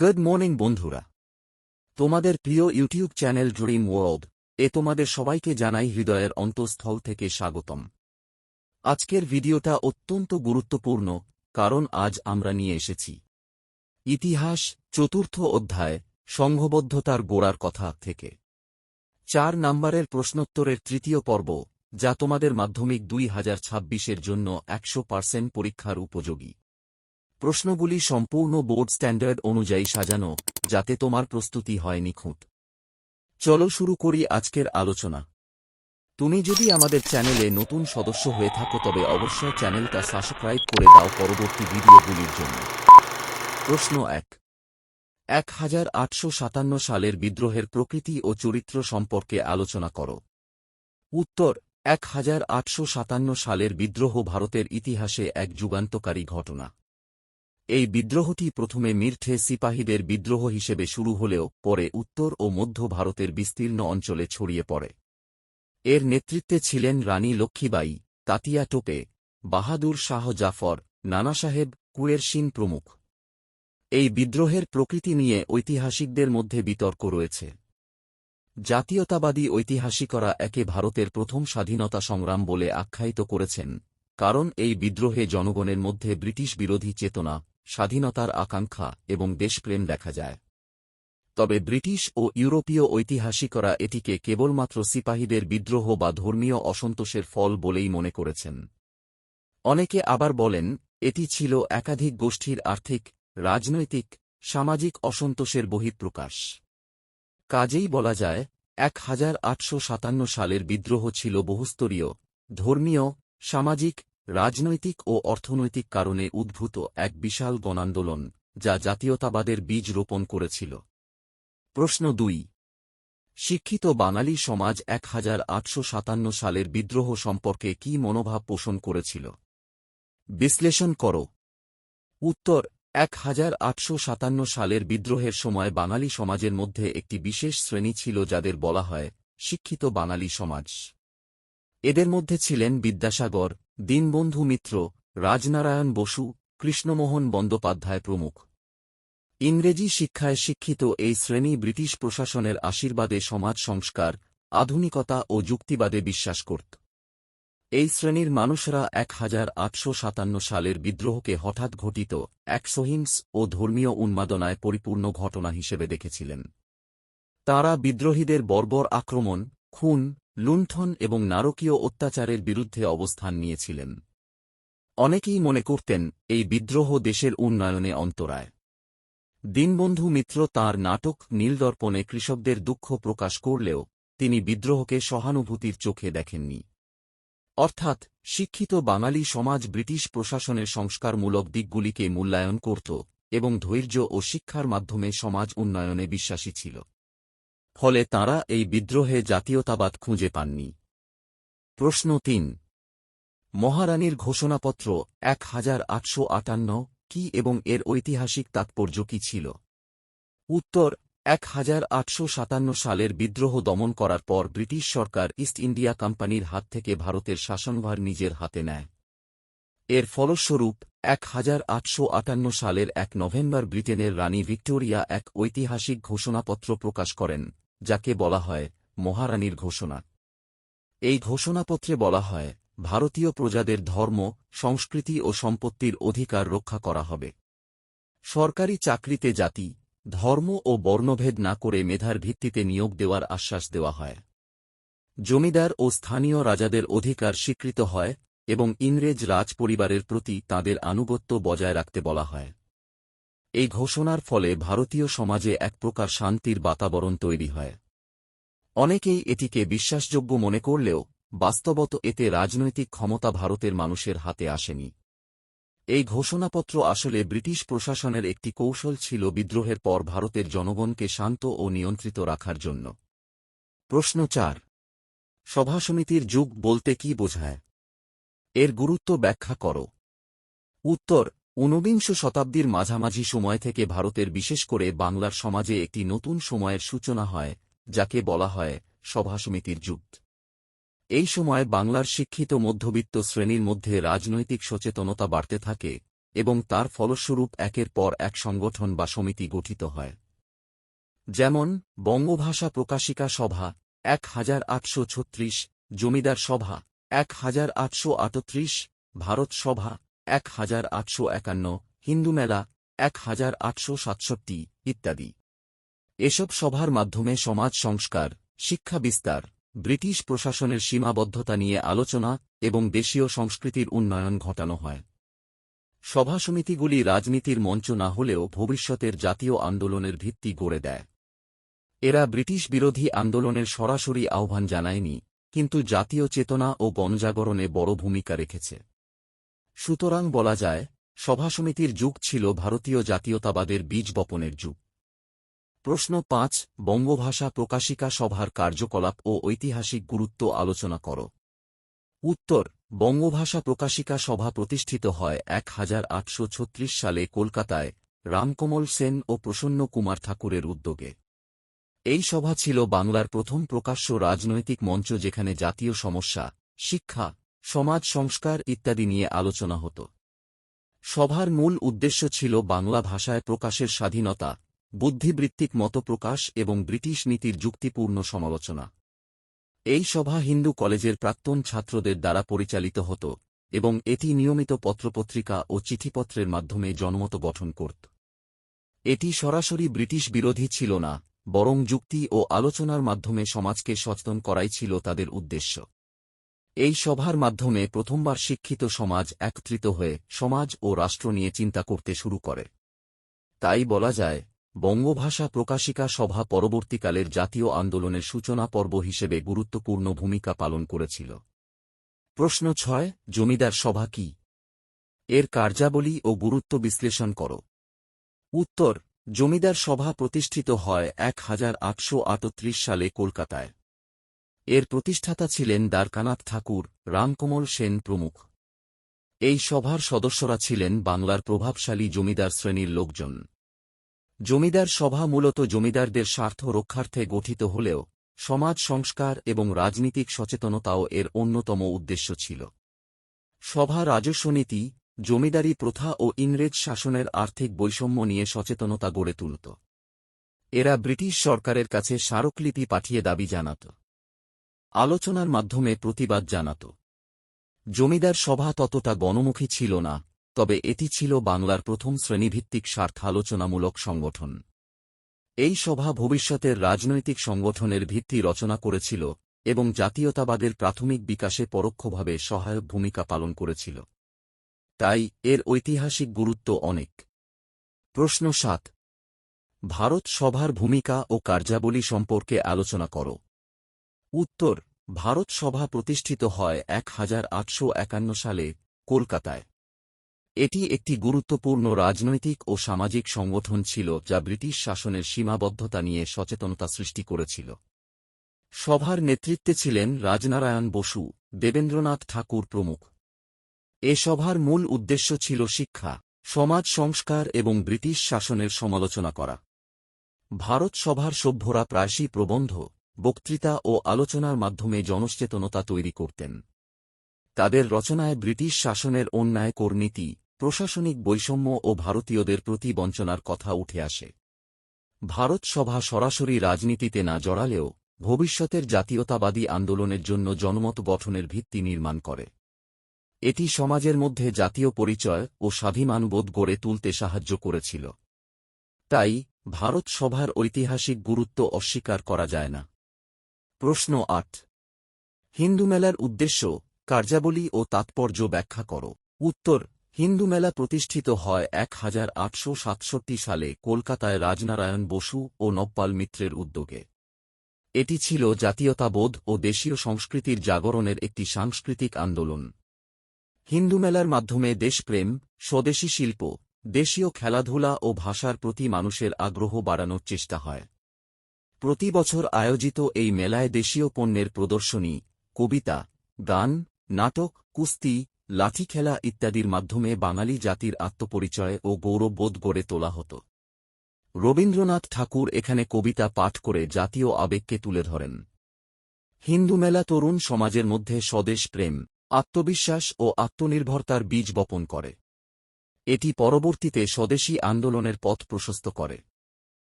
Good morning বন্ধুরা। তোমাদের প্রিয় ইউটিউব চ্যানেল ড্রিম ওয়ার্ল্ড এ তোমাদের সবাইকে জানাই হৃদয়ের অন্তঃস্থল থেকে স্বাগতম। আজকের ভিডিওটা অত্যন্ত গুরুত্বপূর্ণ, কারণ আজ আমরা নিয়ে এসেছি। ইতিহাস, চতুর্থ অধ্যায়, সংঘবদ্ধতার গোড়ার কথা থেকে। চার নম্বরের প্রশ্নোত্তরের তৃতীয় পর্ব, যা তোমাদের মাধ্যমিক দুই হাজার জন্য একশো পরীক্ষার উপযোগী। প্রশ্নগুলি সম্পূর্ণ বোর্ড স্ট্যান্ডার্ড অনুযায়ী সাজানো, যাতে তোমার প্রস্তুতি হয় নিখুঁত। চলো শুরু করি আজকের আলোচনা। তুমি যদি আমাদের চ্যানেলে নতুন সদস্য হয়ে থাকো, তবে অবশ্যই চ্যানেলটা সাবস্ক্রাইব করে দাও পরবর্তী ভিডিওগুলির জন্য। প্রশ্ন এক। এক হাজার আটশো সাতান্ন সালের বিদ্রোহের প্রকৃতি ও চরিত্র সম্পর্কে আলোচনা করো। উত্তর, এক হাজার আটশো সাতান্ন সালের বিদ্রোহ ভারতের ইতিহাসে এক যুগান্তকারী ঘটনা। এই বিদ্রোহটি প্রথমে মির্ঠে সিপাহীদের বিদ্রোহ হিসেবে শুরু হলেও পরে উত্তর ও মধ্য ভারতের বিস্তীর্ণ অঞ্চলে ছড়িয়ে পড়ে। এর নেতৃত্বে ছিলেন রানী লক্ষ্মীবাঈ, তাতিয়া টোপে, বাহাদুর শাহ জাফর নানাসাহেব কুয়ের সিং প্রমুখ। এই বিদ্রোহের প্রকৃতি নিয়ে ঐতিহাসিকদের মধ্যে বিতর্ক রয়েছে। জাতীয়তাবাদী ঐতিহাসিকরা একে ভারতের প্রথম স্বাধীনতা সংগ্রাম বলে আখ্যায়িত করেছেন, কারণ এই বিদ্রোহে জনগণের মধ্যে ব্রিটিশ বিরোধী চেতনা স্বাধীনতার আকাঙ্ক্ষা এবং দেশপ্রেম দেখা যায়। তবে ব্রিটিশ ও ইউরোপীয় ঐতিহাসিকরা এটিকে কেবলমাত্র সিপাহীদের বিদ্রোহ বা ধর্মীয় অসন্তোষের ফল বলেই মনে করেছেন। অনেকে আবার বলেন, এটি ছিল একাধিক গোষ্ঠীর আর্থিক, রাজনৈতিক, সামাজিক অসন্তোষের বহিঃপ্রকাশ। কাজেই বলা যায়, এক হাজার আটশো সাতান্ন সালের বিদ্রোহ ছিল বহুস্তরীয়, ধর্মীয়, সামাজিক রাজনৈতিক ও অর্থনৈতিক কারণে উদ্ভূত এক বিশাল গণান্দোলন, যা জাতীয়তাবাদের বীজ রোপণ করেছিল। প্রশ্ন দুই। শিক্ষিত বাঙালি সমাজ এক হাজার আটশো সাতান্ন সালের বিদ্রোহ সম্পর্কে কি মনোভাব পোষণ করেছিল? বিশ্লেষণ কর। উত্তর, এক হাজার আটশো সাতান্ন সালের বিদ্রোহের সময় বাঙালি সমাজের মধ্যে একটি বিশেষ শ্রেণি ছিল যাদের বলা হয় শিক্ষিত বাঙালি সমাজ। এদের মধ্যে ছিলেন বিদ্যাসাগর দীনবন্ধু মিত্র, রাজনারায়ণ বসু, কৃষ্ণমোহন বন্দ্যোপাধ্যায় প্রমুখ। ইংরেজি শিক্ষায় শিক্ষিত এই শ্রেণি ব্রিটিশ প্রশাসনের আশীর্বাদে সমাজ সংস্কার, আধুনিকতা ও যুক্তিবাদে বিশ্বাস করত। এই শ্রেণির মানুষরা এক হাজার আটশো সাতান্ন সালের বিদ্রোহকে হঠাৎ ঘটিত এক সহিংস ও ধর্মীয় উন্মাদনায় পরিপূর্ণ ঘটনা হিসেবে দেখেছিলেন। তাঁরা বিদ্রোহীদের বর্বর আক্রমণ, খুন লুণ্ঠন এবং নারকীয় অত্যাচারের বিরুদ্ধে অবস্থান নিয়েছিলেন। অনেকেই মনে করতেন, এই বিদ্রোহ দেশের উন্নয়নে অন্তরায়। দীনবন্ধু মিত্র তাঁর নাটক নীলদর্পণে কৃষকদের দুঃখ প্রকাশ করলেও তিনি বিদ্রোহকে সহানুভূতির চোখে দেখেননি। অর্থাৎ, শিক্ষিত বাঙালি সমাজ ব্রিটিশ প্রশাসনের সংস্কারমূলক দিকগুলিকে মূল্যায়ন করত এবং ধৈর্য ও শিক্ষার মাধ্যমে সমাজ উন্নয়নে বিশ্বাসী ছিল। ফলে তাঁরা এই বিদ্রোহে জাতীয়তাবাদ খুঁজে পাননি। প্রশ্ন তিন, মহারানীর ঘোষণাপত্র এক হাজার আটশো আটান্ন কি এবং এর ঐতিহাসিক তাৎপর্য কি ছিল? উত্তর, এক হাজার আটশো সাতান্ন সালের বিদ্রোহ দমন করার পর ব্রিটিশ সরকার ইস্ট ইন্ডিয়া কোম্পানির হাত থেকে ভারতের শাসনভার নিজের হাতে নেয়। এর ফলস্বরূপ, এক হাজার আটশো আটান্ন সালের এক নভেম্বর ব্রিটেনের রানী ভিক্টোরিয়া এক ঐতিহাসিক ঘোষণাপত্র প্রকাশ করেন। যাকে বলা হয় মহারানীর ঘোষণা। এই ঘোষণাপত্রে বলা হয়, ভারতীয় প্রজাদের ধর্ম, সংস্কৃতি ও সম্পত্তির অধিকার রক্ষা করা হবে। সরকারি চাকরিতে জাতি, ধর্ম ও বর্ণভেদ না করে মেধার ভিত্তিতে নিয়োগ দেওয়ার আশ্বাস দেওয়া হয়। জমিদার ও স্থানীয় রাজাদের অধিকার স্বীকৃত হয় এবং ইংরেজ রাজ পরিবারের প্রতি তাদের আনুগত্য বজায় রাখতে বলা হয়। এই ঘোষণার ফলে ভারতীয় সমাজে এক প্রকার শান্তির বাতাবরণ তৈরি হয়। অনেকেই এটিকে বিশ্বাসযোগ্য মনে করলেও বাস্তবত এতে রাজনৈতিক ক্ষমতা ভারতের মানুষের হাতে আসেনি। এই ঘোষণাপত্র আসলে ব্রিটিশ প্রশাসনের একটি কৌশল ছিল বিদ্রোহের পর ভারতের জনগণকে শান্ত ও নিয়ন্ত্রিত রাখার জন্য। প্রশ্ন চার। সভাসমিতির যুগ বলতে কি বোঝায়? এর গুরুত্ব ব্যাখ্যা করো। উত্তর ঊনবিংশ শতাব্দীর মাঝামাঝি সময় থেকে ভারতের বিশেষ করে বাংলার সমাজে একটি নতুন সময়ের সূচনা হয়, যাকে বলা হয় সভাসমিতির যুগ। এই সময় বাংলার শিক্ষিত মধ্যবিত্ত শ্রেণির মধ্যে রাজনৈতিক সচেতনতা বাড়তে থাকে এবং তার ফলস্বরূপ একের পর এক সংগঠন বা সমিতি গঠিত হয়। যেমন, বঙ্গভাষা প্রকাশিকা সভা এক হাজার আটশো ছত্রিশ, জমিদার সভা এক হাজার আটশো আটত্রিশ, ভারত সভা এক হাজার আটশো একান্ন, হিন্দু মেলা, এক হাজার আটশো সাতষট্টি, ইত্যাদি। এসব সভার মাধ্যমে সমাজ সংস্কার, শিক্ষা বিস্তার, ব্রিটিশ প্রশাসনের সীমাবদ্ধতা নিয়ে আলোচনা এবং দেশীয় সংস্কৃতির উন্নয়ন ঘটানো হয়। সভা সমিতিগুলি রাজনীতির মঞ্চ না হলেও ভবিষ্যতের জাতীয় আন্দোলনের ভিত্তি গড়ে দেয়। এরা ব্রিটিশ বিরোধী আন্দোলনের সরাসরি আহ্বান জানায়নি, কিন্তু জাতীয় চেতনা ও গণজাগরণে বড় ভূমিকা রেখেছে। সুতরাং বলা যায় সভা সমিতির যুগ ছিল ভারতীয় জাতীয়তাবাদের বীজ বপনের যুগ। প্রশ্ন পাঁচ, বঙ্গভাষা প্রকাশিকা সভার কার্যকলাপ ও ঐতিহাসিক গুরুত্ব আলোচনা কর। উত্তর, বঙ্গভাষা প্রকাশিকা সভা প্রতিষ্ঠিত হয় এক হাজার আটশো ছত্রিশ সালে কলকাতায় রামকমল সেন ও প্রসন্ন কুমার ঠাকুরের উদ্যোগে। এই সভা ছিল বাংলার প্রথম প্রকাশ্য রাজনৈতিক মঞ্চ যেখানে জাতীয় সমস্যা, শিক্ষা সমাজ সংস্কার ইত্যাদি নিয়ে আলোচনা হতো। সভার মূল উদ্দেশ্য ছিল বাংলা ভাষায় প্রকাশের স্বাধীনতা, বুদ্ধিবৃত্তিক মতপ্রকাশ এবং ব্রিটিশ নীতির যুক্তিপূর্ণ সমালোচনা। এই সভা হিন্দু কলেজের প্রাক্তন ছাত্রদের দ্বারা পরিচালিত হতো এবং এটি নিয়মিত পত্রপত্রিকা ও চিঠিপত্রের মাধ্যমে জনমত গঠন করত। এটি সরাসরি ব্রিটিশ বিরোধী ছিল না, বরং যুক্তি ও আলোচনার মাধ্যমে সমাজকে সচেতন করাই ছিল তাদের উদ্দেশ্য। এই সভার মাধ্যমে প্রথমবার শিক্ষিত সমাজ একত্রিত হয়ে সমাজ ও রাষ্ট্র নিয়ে চিন্তা করতে শুরু করে। তাই বলা যায়, বঙ্গভাষা প্রকাশিকা সভা পরবর্তীকালের জাতীয় আন্দোলনের সূচনা পর্ব হিসেবে গুরুত্বপূর্ণ ভূমিকা পালন করেছিল। প্রশ্ন ছয়, জমিদার সভা কি? এর কার্যাবলী ও গুরুত্ব বিশ্লেষণ কর। উত্তর, জমিদার সভা প্রতিষ্ঠিত হয় এক হাজার আটশো আটত্রিশ সালে কলকাতায়। এর প্রতিষ্ঠাতা ছিলেন দ্বারকানাথ ঠাকুর, রামকমল সেন প্রমুখ। এই সভার সদস্যরা ছিলেন বাংলার প্রভাবশালী জমিদার শ্রেণির লোকজন। জমিদার সভা মূলত জমিদারদের স্বার্থ রক্ষার্থে গঠিত হলেও, সমাজ সংস্কার এবং রাজনীতিক সচেতনতাও এর অন্যতম উদ্দেশ্য ছিল। সভা রাজস্ব নীতি, জমিদারি প্রথা ও ইংরেজ শাসনের আর্থিক বৈষম্য নিয়ে সচেতনতা গড়ে তুলত। এরা ব্রিটিশ সরকারের কাছে স্মারকলিপি পাঠিয়ে দাবি জানাত। আলোচনার মাধ্যমে প্রতিবাদ জানাত। জমিদার সভা ততটা গণমুখী ছিল না, তবে এটি ছিল বাংলার প্রথম শ্রেণীভিত্তিক স্বার্থালোচনামূলক সংগঠন। এই সভা ভবিষ্যতের রাজনৈতিক সংগঠনের ভিত্তি রচনা করেছিল এবং জাতীয়তাবাদের প্রাথমিক বিকাশে পরোক্ষভাবে সহায়ক ভূমিকা পালন করেছিল। তাই এর ঐতিহাসিক গুরুত্ব অনেক। প্রশ্ন সাত। ভারত সভার ভূমিকা ও কার্যাবলী সম্পর্কে আলোচনা কর। উত্তর। ভারত সভা প্রতিষ্ঠিত হয় এক হাজার আটশো একান্ন সালে কলকাতায়। এটি একটি গুরুত্বপূর্ণ রাজনৈতিক ও সামাজিক সংগঠন ছিল যা ব্রিটিশ শাসনের সীমাবদ্ধতা নিয়ে সচেতনতা সৃষ্টি করেছিল। সভার নেতৃত্বে ছিলেন রাজনারায়ণ বসু, দেবেন্দ্রনাথ ঠাকুর প্রমুখ। এ সভার মূল উদ্দেশ্য ছিল শিক্ষা, সমাজ সংস্কার এবং ব্রিটিশ শাসনের সমালোচনা করা। ভারত সভার সভ্যরা প্রায়শই প্রবন্ধ বক্তৃতা ও আলোচনার মাধ্যমে জনসচেতনতা তৈরি করতেন। তাদের রচনায় ব্রিটিশ শাসনের অন্যায় কর্নীতি, প্রশাসনিক বৈষম্য ও ভারতীয়দের প্রতি বঞ্চনার কথা উঠে আসে। ভারত সভা সরাসরি রাজনীতিতে না জড়ালেও ভবিষ্যতের জাতীয়তাবাদী আন্দোলনের জন্য জনমত গঠনের ভিত্তি নির্মাণ করে। এটি সমাজের মধ্যে জাতীয় পরিচয় ও স্বাভিমানবোধ গড়ে তুলতে সাহায্য করেছিল। তাই ভারত সভার ঐতিহাসিক গুরুত্ব অস্বীকার করা যায় না। প্রশ্ন আট। হিন্দু মেলার উদ্দেশ্য, কার্যাবলী ও তাৎপর্য ব্যাখ্যা কর। উত্তর, হিন্দু মেলা প্রতিষ্ঠিত হয় এক হাজার আটশো সাতষট্টি সালে কলকাতায় রাজনারায়ণ বসু ও নব্পাল মিত্রের উদ্যোগে। এটি ছিল জাতীয়তাবোধ ও দেশীয় সংস্কৃতির জাগরণের একটি সাংস্কৃতিক আন্দোলন। হিন্দু মেলার মাধ্যমে দেশপ্রেম, স্বদেশী শিল্প, দেশীয় খেলাধুলা ও ভাষার প্রতি মানুষের আগ্রহ বাড়ানোর চেষ্টা হয়। প্রতি বছর আয়োজিত এই মেলায় দেশীয় পণ্যের প্রদর্শনী, কবিতা, গান, নাটক, কুস্তি, লাঠি খেলা ইত্যাদির মাধ্যমে বাঙালি জাতির আত্মপরিচয় ও গৌরববোধ গড়ে তোলা হতো। রবীন্দ্রনাথ ঠাকুর এখানে কবিতা পাঠ করে জাতীয় আবেগকে তুলে ধরেন। হিন্দু মেলা তরুণ সমাজের মধ্যে স্বদেশ প্রেম, আত্মবিশ্বাস ও আত্মনির্ভরতার বীজ বপন করে। এটি পরবর্তীতে স্বদেশী আন্দোলনের পথ প্রশস্ত করে।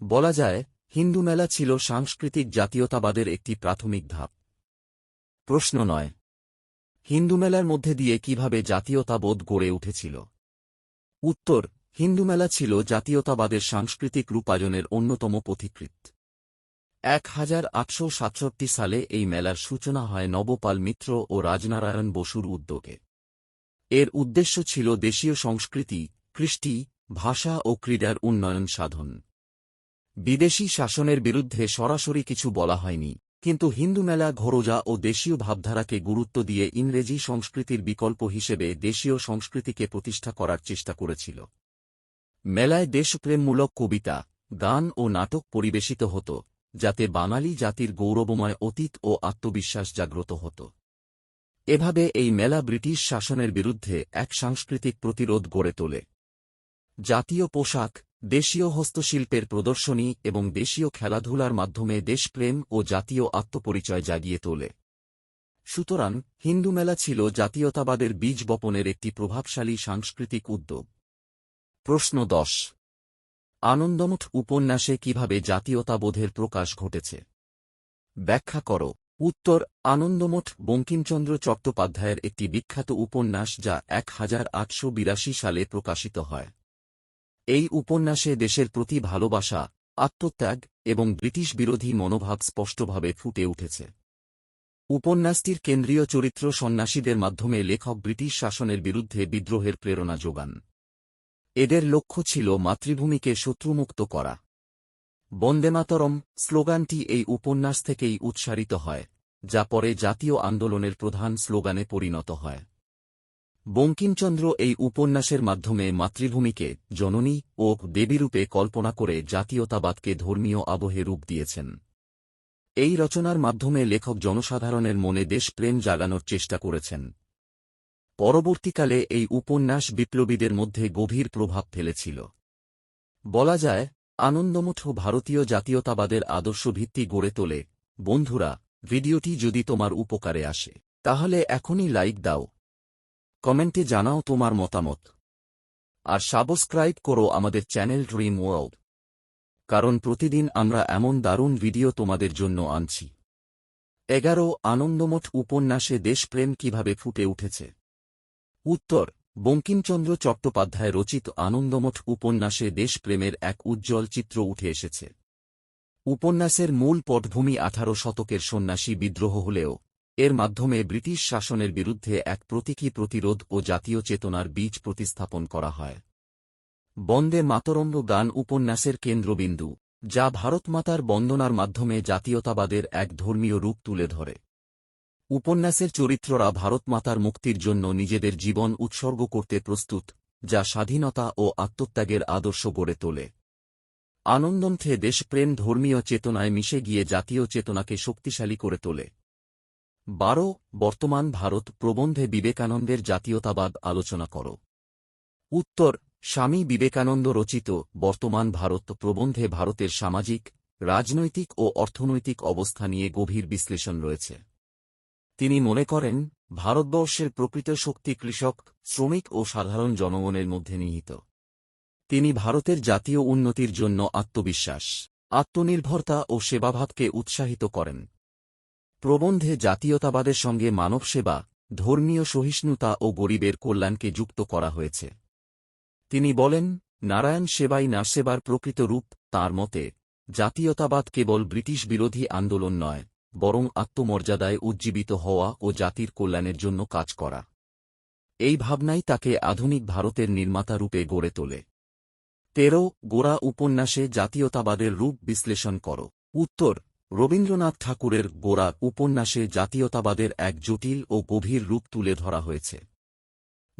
বলা যায় হিন্দু মেলা ছিল সাংস্কৃতিক জাতীয়তাবাদের একটি প্রাথমিক ধাপ। প্রশ্ন নয়, হিন্দু মেলার মধ্যে দিয়ে কীভাবে জাতীয়তাবোধ গড়ে উঠেছিল? উত্তর, হিন্দু মেলা ছিল জাতীয়তাবাদের সাংস্কৃতিক রূপায়নের অন্যতম পথিকৃত এক হাজার আটশো সাতষট্টি সালে এই মেলার সূচনা হয় নবপাল মিত্র ও রাজনারায়ণ বসুর উদ্যোগে। এর উদ্দেশ্য ছিল দেশীয় সংস্কৃতি, কৃষ্টি, ভাষা ও ক্রীড়ার উন্নয়ন সাধন। বিদেশি শাসনের বিরুদ্ধে সরাসরি কিছু বলা হয়নি, কিন্তু হিন্দু মেলা ঘরোজা ও দেশীয় ভাবধারাকে গুরুত্ব দিয়ে ইংরেজি সংস্কৃতির বিকল্প হিসেবে দেশীয় সংস্কৃতিকে প্রতিষ্ঠা করার চেষ্টা করেছিল। মেলায় দেশপ্রেমমূলক কবিতা, গান ও নাটক পরিবেশিত হতো, যাতে বাঙালি জাতির গৌরবময় অতীত ও আত্মবিশ্বাস জাগ্রত হতো। এভাবে এই মেলা ব্রিটিশ শাসনের বিরুদ্ধে এক সাংস্কৃতিক প্রতিরোধ গড়ে তোলে। জাতীয় পোশাক দেশীয় হস্তশিল্পের প্রদর্শনী এবং দেশীয় খেলাধুলার মাধ্যমে দেশপ্রেম ও জাতীয় আত্মপরিচয় জাগিয়ে তোলে। সুতরাং, হিন্দু মেলা ছিল জাতীয়তাবাদের বীজ বপনের একটি প্রভাবশালী সাংস্কৃতিক উদ্যোগ। প্রশ্ন দশ। আনন্দমঠ উপন্যাসে কীভাবে জাতীয়তাবোধের প্রকাশ ঘটেছে? ব্যাখ্যা করো। উত্তর, আনন্দমঠ বঙ্কিমচন্দ্র চট্টোপাধ্যায়ের একটি বিখ্যাত উপন্যাস যা এক সালে প্রকাশিত হয়। এই উপন্যাসে দেশের প্রতি ভালোবাসা, আত্মত্যাগ এবং ব্রিটিশ বিরোধী মনোভাব স্পষ্টভাবে ফুটে উঠেছে। উপন্যাসটির কেন্দ্রীয় চরিত্র সন্ন্যাসীদের মাধ্যমে লেখক ব্রিটিশ শাসনের বিরুদ্ধে বিদ্রোহের প্রেরণা যোগান। এদের লক্ষ্য ছিল মাতৃভূমিকে শত্রুমুক্ত করা। বন্দেমাতরম স্লোগানটি এই উপন্যাস থেকেই উৎসারিত হয়, যা পরে জাতীয় আন্দোলনের প্রধান স্লোগানে পরিণত হয়। বঙ্কিমচন্দ্র এই উপন্যাসের মাধ্যমে মাতৃভূমিকে জননী ও দেবীরূপে কল্পনা করে জাতীয়তাবাদকে ধর্মীয় আবহে রূপ দিয়েছেন। এই রচনার মাধ্যমে লেখক জনসাধারণের মনে দেশপ্রেম জাগানোর চেষ্টা করেছেন। পরবর্তীকালে এই উপন্যাস বিপ্লবীদের মধ্যে গভীর প্রভাব ফেলেছিল। বলা যায়, আনন্দমঠ ভারতীয় জাতীয়তাবাদের আদর্শ ভিত্তি গড়ে তোলে, বন্ধুরা, ভিডিওটি যদি তোমার উপকারে আসে, তাহলে এখনই লাইক দাও কমেন্টে জানাও তোমার মতামত। আর সাবস্ক্রাইব করো আমাদের চ্যানেল ড্রিম ওয়ার্ল্ড। কারণ প্রতিদিন আমরা এমন দারুণ ভিডিও তোমাদের জন্য আনছি। এগারো আনন্দমঠ উপন্যাসে দেশপ্রেম কীভাবে ফুটে উঠেছে। উত্তর, বঙ্কিমচন্দ্র চট্টোপাধ্যায় রচিত আনন্দমঠ উপন্যাসে দেশপ্রেমের এক উজ্জ্বল চিত্র উঠে এসেছে। উপন্যাসের মূল পটভূমি আঠারো শতকের সন্ন্যাসী বিদ্রোহ হলেও এর মাধ্যমে ব্রিটিশ শাসনের বিরুদ্ধে এক প্রতীকী প্রতিরোধ ও জাতীয় চেতনার বীজ প্রতিস্থাপন করা হয়। বন্দে মাতরঙ্গ গান উপন্যাসের কেন্দ্রবিন্দু, যা ভারতমাতার বন্দনার মাধ্যমে জাতীয়তাবাদের এক ধর্মীয় রূপ তুলে ধরে। উপন্যাসের চরিত্ররা ভারতমাতার মুক্তির জন্য নিজেদের জীবন উৎসর্গ করতে প্রস্তুত, যা স্বাধীনতা ও আত্মত্যাগের আদর্শ গড়ে তোলে। আনন্দমথে দেশপ্রেম ধর্মীয় চেতনায় মিশে গিয়ে জাতীয় চেতনাকে শক্তিশালী করে তোলে। বারো, বর্তমান ভারত প্রবন্ধে বিবেকানন্দের জাতীয়তাবাদ আলোচনা কর। উত্তর, স্বামী বিবেকানন্দ রচিত বর্তমান ভারত প্রবন্ধে ভারতের সামাজিক, রাজনৈতিক ও অর্থনৈতিক অবস্থা নিয়ে গভীর বিশ্লেষণ রয়েছে। তিনি মনে করেন, ভারতবর্ষের প্রকৃত শক্তি কৃষক, শ্রমিক ও সাধারণ জনগণের মধ্যে নিহিত। তিনি ভারতের জাতীয় উন্নতির জন্য আত্মবিশ্বাস, আত্মনির্ভরতা ও সেবাভাবকে উৎসাহিত করেন। প্রবন্ধে জাতীয়তাবাদের সঙ্গে মানবসেবা, ধর্মীয় সহিষ্ণুতা ও গরিবের কল্যাণকে যুক্ত করা হয়েছে। তিনি বলেন, নারায়ণ সেবাই না সেবার প্রকৃত রূপ, তাঁর মতে, জাতীয়তাবাদ কেবল ব্রিটিশ বিরোধী আন্দোলন নয়, বরং আত্মমর্যাদায় উজ্জীবিত হওয়া ও জাতির কল্যাণের জন্য কাজ করা। এই ভাবনাই তাকে আধুনিক ভারতের নির্মাতা রূপে গড়ে তোলে। তেরো গোড়া উপন্যাসে জাতীয়তাবাদের রূপ বিশ্লেষণ কর। উত্তর রবীন্দ্রনাথ ঠাকুরের গোড়া উপন্যাসে জাতীয়তাবাদের এক জটিল ও গভীর রূপ তুলে ধরা হয়েছে।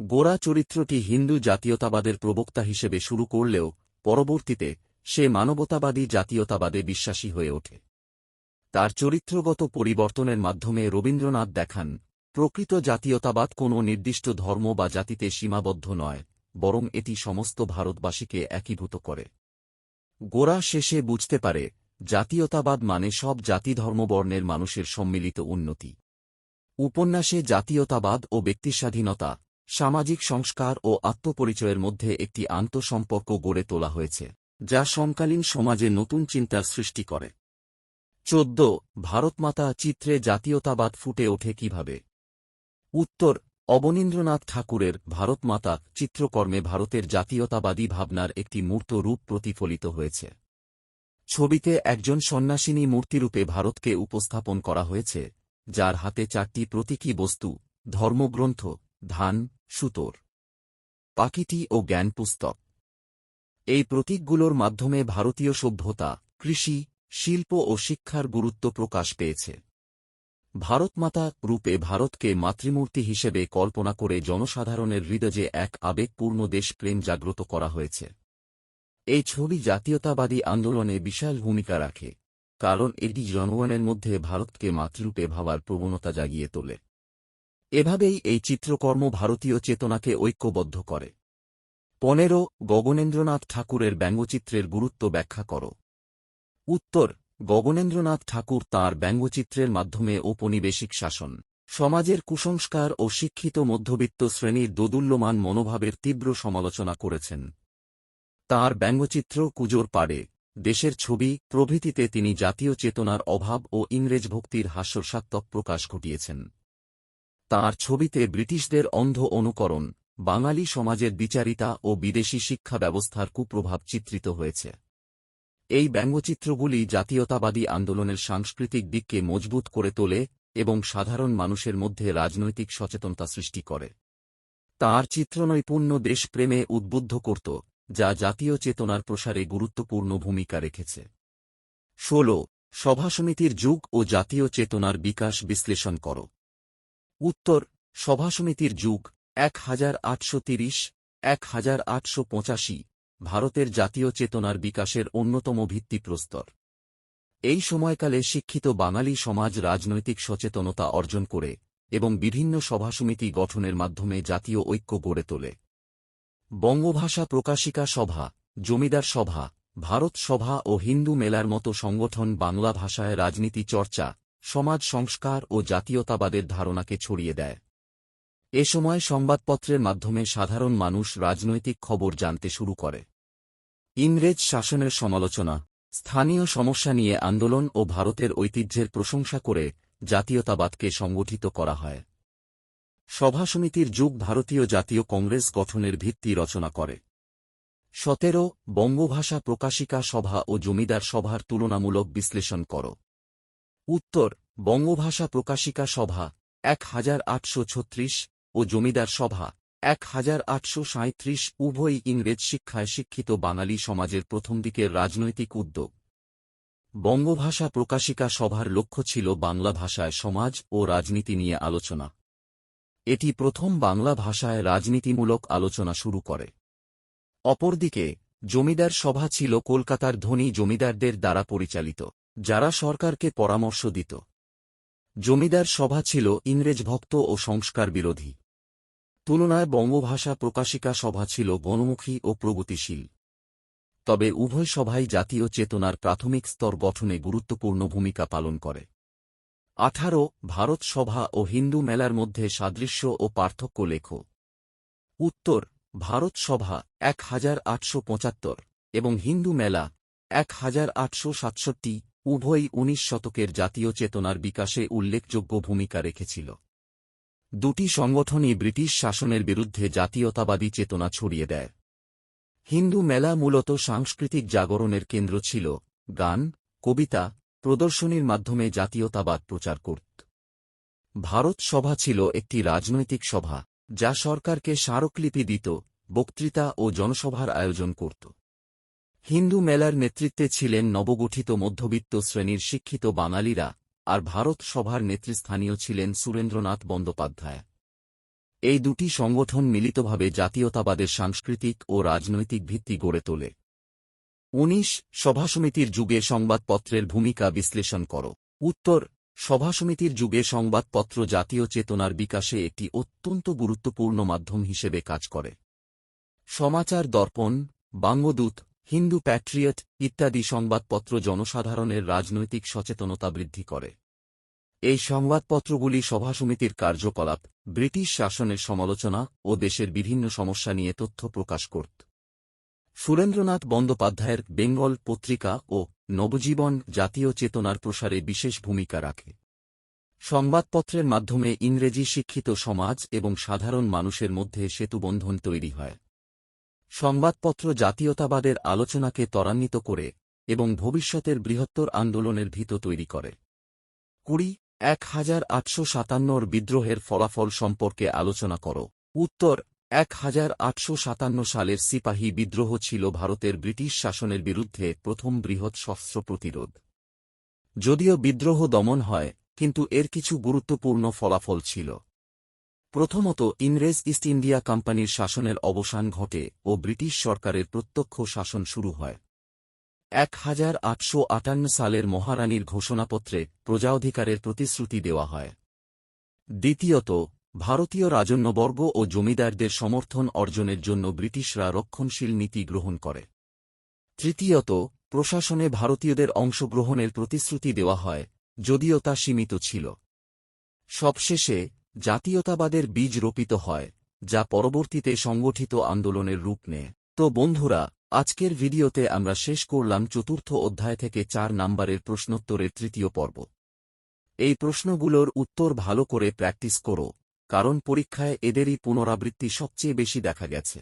গোড়া চরিত্রটি হিন্দু জাতীয়তাবাদের প্রবক্তা হিসেবে শুরু করলেও, পরবর্তীতে সে মানবতাবাদী জাতীয়তাবাদে বিশ্বাসী হয়ে ওঠে। তার চরিত্রগত পরিবর্তনের মাধ্যমে রবীন্দ্রনাথ দেখান, প্রকৃত জাতীয়তাবাদ কোনো নির্দিষ্ট ধর্ম বা জাতিতে সীমাবদ্ধ নয়, বরং এটি সমস্ত ভারতবাসীকে একীভূত করে। গোড়া শেষে বুঝতে পারে জাতীয়তাবাদ মানে সব জাতি ধর্মবর্ণের মানুষের সম্মিলিত উন্নতি। উপন্যাসে জাতীয়তাবাদ ও ব্যক্তিস্বাধীনতা, সামাজিক সংস্কার ও আত্মপরিচয়ের মধ্যে একটি আন্তঃসম্পর্ক গড়ে তোলা হয়েছে, যা সমকালীন সমাজে নতুন চিন্তার সৃষ্টি করে। চোদ্দ, ভারতমাতা চিত্রে জাতীয়তাবাদ ফুটে ওঠে কীভাবে? উত্তর, অবনীন্দ্রনাথ ঠাকুরের ভারতমাতা চিত্রকর্মে ভারতের জাতীয়তাবাদী ভাবনার একটি মূর্ত রূপ প্রতিফলিত হয়েছে। ছবিতে একজন সন্ন্যাসিনী মূর্তিরূপে ভারতকে উপস্থাপন করা হয়েছে, যার হাতে চারটি প্রতীকী বস্তু, ধর্মগ্রন্থ, ধান, সুতোর পাকিটি ও জ্ঞান পুস্তক। এই প্রতীকগুলোর মাধ্যমে ভারতীয় সভ্যতা, কৃষি, শিল্প ও শিক্ষার গুরুত্ব প্রকাশ পেয়েছে। ভারতমাতা রূপে ভারতকে মাতৃমূর্তি হিসেবে কল্পনা করে জনসাধারণের হৃদয়ে এক আবেগপূর্ণ দেশপ্রেম জাগ্রত করা হয়েছে। এই ছবি জাতীয়তাবাদী আন্দোলনে বিশাল ভূমিকা রাখে, কারণ এটি জনগণের মধ্যে ভারতকে মাতৃরূপে ভাবার প্রবণতা জাগিয়ে তোলে। এভাবেই এই চিত্রকর্ম ভারতীয় চেতনাকে ঐক্যবদ্ধ করে। পনেরো, গগনেন্দ্রনাথ ঠাকুরের ব্যঙ্গচিত্রের গুরুত্ব ব্যাখ্যা কর। উত্তর, গগনেন্দ্রনাথ ঠাকুর তাঁর ব্যঙ্গচিত্রের মাধ্যমে ঔপনিবেশিক শাসন, সমাজের কুসংস্কার ও শিক্ষিত মধ্যবিত্ত শ্রেণির দোদুল্যমান মনোভাবের তীব্র সমালোচনা করেছেন। তাঁর ব্যঙ্গচিত্র কুজোর পাড়ে, দেশের ছবি, প্রভৃতিতে তিনি জাতীয় চেতনার অভাব ও ইংরেজ ভক্তির হাস্যসাত্মক প্রকাশ ঘটিয়েছেন। তাঁর ছবিতে ব্রিটিশদের অন্ধ অনুকরণ, বাঙালি সমাজের বিচারিতা ও বিদেশি শিক্ষা ব্যবস্থার কুপ্রভাব চিত্রিত হয়েছে। এই ব্যঙ্গচিত্রগুলি জাতীয়তাবাদী আন্দোলনের সাংস্কৃতিক দিককে মজবুত করে তোলে এবং সাধারণ মানুষের মধ্যে রাজনৈতিক সচেতনতা সৃষ্টি করে। তাঁর চিত্রনৈপুণ্য দেশপ্রেমে উদ্বুদ্ধ করত যা জাতীয় চেতনার প্রসারে গুরুত্বপূর্ণ ভূমিকা রেখেছে। ষোল সভাসমিতির যুগ ও জাতীয় চেতনার বিকাশ বিশ্লেষণ কর। উত্তর সভাসমিতির যুগ, এক হাজার আটশো তিরিশ, এক হাজার আটশো পঁচাশি, ভারতের জাতীয় চেতনার বিকাশের অন্যতম ভিত্তিপ্রস্তর। এই সময়কালে শিক্ষিত বাঙালি সমাজ রাজনৈতিক সচেতনতা অর্জন করে এবং বিভিন্ন সভাসমিতি গঠনের মাধ্যমে জাতীয় ঐক্য গড়ে তোলে। বঙ্গভাষা প্রকাশিকা সভা, জমিদার সভা, ভারত সভা ও হিন্দু মেলার মতো সংগঠন বাংলা ভাষায় রাজনীতি চর্চা, সমাজ সংস্কার ও জাতীয়তাবাদের ধারণাকে ছড়িয়ে দেয়। এ সময় সংবাদপত্রের মাধ্যমে সাধারণ মানুষ রাজনৈতিক খবর জানতে শুরু করে। ইংরেজ শাসনের সমালোচনা, স্থানীয় সমস্যা নিয়ে আন্দোলন ও ভারতের ঐতিহ্যের প্রশংসা করে জাতীয়তাবাদকে সংগঠিত করা হয়। সভা সমিতির যুগ ভারতীয় জাতীয় কংগ্রেস গঠনের ভিত্তি রচনা করে। সতেরো, বঙ্গভাষা প্রকাশিকা সভা ও জমিদার সভার তুলনামূলক বিশ্লেষণ কর। উত্তর, বঙ্গভাষা প্রকাশিকা সভা এক হাজার আটশো ছত্রিশ ও জমিদার সভা এক হাজার আটশো সাঁত্রিশ উভয়ই ইংরেজ শিক্ষায় শিক্ষিত বাঙালি সমাজের প্রথম দিকের রাজনৈতিক উদ্যোগ। বঙ্গভাষা প্রকাশিকা সভার লক্ষ্য ছিল বাংলা ভাষায় সমাজ ও রাজনীতি নিয়ে আলোচনা। এটি প্রথম বাংলা ভাষায় রাজনীতিমূলক আলোচনা শুরু করে। অপরদিকে, জমিদার সভা ছিল কলকাতার ধনী জমিদারদের দ্বারা পরিচালিত, যারা সরকারকে পরামর্শ দিত। জমিদার সভা ছিল ইংরেজ ভক্ত ও সংস্কার বিরোধী। তুলনায় বঙ্গভাষা প্রকাশিকা সভা ছিল গণমুখী ও প্রগতিশীল। তবে উভয় সভাই জাতীয় চেতনার প্রাথমিক স্তর গঠনে গুরুত্বপূর্ণ ভূমিকা পালন করে। আঠারো, ভারত সভা ও হিন্দু মেলার মধ্যে সাদৃশ্য ও পার্থক্য লেখ। উত্তর, ভারত সভা এক হাজার আটশো পঁচাত্তর এবং হিন্দু মেলা এক হাজার আটশো সাতষট্টি উভয়ই উনিশ শতকের জাতীয় চেতনার বিকাশে উল্লেখযোগ্য ভূমিকা রেখেছিল। দুটি সংগঠনই ব্রিটিশ শাসনের বিরুদ্ধে জাতীয়তাবাদী চেতনা ছড়িয়ে দেয়। হিন্দু মেলা মূলত সাংস্কৃতিক জাগরণের কেন্দ্র ছিল। গান, কবিতা প্রদর্শনীর মাধ্যমে জাতীয়তাবাদ প্রচার করত। ভারত সভা ছিল একটি রাজনৈতিক সভা, যা সরকারকে স্মারকলিপি দিত, বক্তৃতা ও জনসভার আয়োজন করত। হিন্দু মেলার নেতৃত্বে ছিলেন নবগঠিত মধ্যবিত্ত শ্রেণির শিক্ষিত বাঙালিরা, আর ভারত সভার নেতৃস্থানীয় ছিলেন সুরেন্দ্রনাথ বন্দ্যোপাধ্যায়। এই দুটি সংগঠন মিলিতভাবে জাতীয়তাবাদের সাংস্কৃতিক ও রাজনৈতিক ভিত্তি গড়ে তোলে। উনিশ, সভাসমিতির যুগে সংবাদপত্রের ভূমিকা বিশ্লেষণ কর। উত্তর, সভাসমিতির যুগে সংবাদপত্র জাতীয় চেতনার বিকাশে একটি অত্যন্ত গুরুত্বপূর্ণ মাধ্যম হিসেবে কাজ করে। সমাচার দর্পণ, বাঙ্গদূত, হিন্দু প্যাট্রিয়ট ইত্যাদি সংবাদপত্র জনসাধারণের রাজনৈতিক সচেতনতা বৃদ্ধি করে। এই সংবাদপত্রগুলি সভাসমিতির কার্যকলাপ, ব্রিটিশ শাসনের সমালোচনা ও দেশের বিভিন্ন সমস্যা নিয়ে তথ্য প্রকাশ করত সুরেন্দ্রনাথ বন্দ্যোপাধ্যায়ের বেঙ্গল পত্রিকা ও নবজীবন জাতীয় চেতনার প্রসারে বিশেষ ভূমিকা রাখে। সংবাদপত্রের মাধ্যমে ইংরেজি শিক্ষিত সমাজ এবং সাধারণ মানুষের মধ্যে সেতুবন্ধন তৈরি হয়। সংবাদপত্র জাতীয়তাবাদের আলোচনাকে ত্বরান্বিত করে এবং ভবিষ্যতের বৃহত্তর আন্দোলনের ভিত তৈরি করে। কুড়ি, এক হাজার আটশো সাতান্নর বিদ্রোহের ফলাফল সম্পর্কে আলোচনা করো। উত্তর এক হাজার আটশো সাতান্ন সালের সিপাহী বিদ্রোহ ছিল ভারতের ব্রিটিশ শাসনের বিরুদ্ধে প্রথম বৃহৎ সশস্ত্র প্রতিরোধ। যদিও বিদ্রোহ দমন হয়, কিন্তু এর কিছু গুরুত্বপূর্ণ ফলাফল ছিল। প্রথমত, ইংরেজ ইস্ট ইন্ডিয়া কোম্পানির শাসনের অবসান ঘটে ও ব্রিটিশ সরকারের প্রত্যক্ষ শাসন শুরু হয়। এক হাজার আটশো আটান্ন সালের মহারানীর ঘোষণাপত্রে প্রজাঅধিকারের প্রতিশ্রুতি দেওয়া হয়। দ্বিতীয়ত ভারতীয় রাজন্যবর্গ ও জমিদারদের সমর্থন অর্জনের জন্য ব্রিটিশরা রক্ষণশীল নীতি গ্রহণ করে। তৃতীয়ত, প্রশাসনে ভারতীয়দের অংশগ্রহণের প্রতিশ্রুতি দেওয়া হয়, যদিও তা সীমিত ছিল। সবশেষে, জাতীয়তাবাদের বীজ রোপিত হয়, যা পরবর্তীতে সংগঠিত আন্দোলনের রূপ নেয়। তো বন্ধুরা, আজকের ভিডিওতে আমরা শেষ করলাম চতুর্থ অধ্যায় থেকে চার নাম্বারের প্রশ্নোত্তরের তৃতীয় পর্ব। এই প্রশ্নগুলোর উত্তর ভালো করে প্র্যাকটিস করো। কারণ পরীক্ষায় এদেরই পুনরাবৃত্তি সবচেয়ে বেশি দেখা গেছে।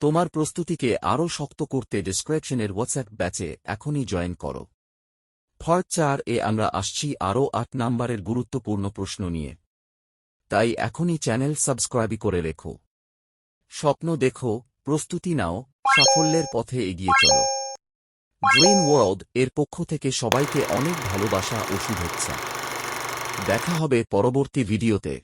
তোমার প্রস্তুতিকে আরও শক্ত করতে ডিসক্রিপশনের হোয়াটসঅ্যাপ ব্যাচে এখনই জয়েন করো। ফর চার এ আমরা আসছি আরও আট নাম্বারের গুরুত্বপূর্ণ প্রশ্ন নিয়ে। তাই এখনই চ্যানেল সাবস্ক্রাইব করে রেখো। স্বপ্ন দেখো, প্রস্তুতি নাও, সাফল্যের পথে এগিয়ে চলো। ড্রিম ওয়ার্ল্ড এর পক্ষ থেকে সবাইকে অনেক ভালোবাসা ও শুভেচ্ছা। দেখা হবে পরবর্তী ভিডিওতে।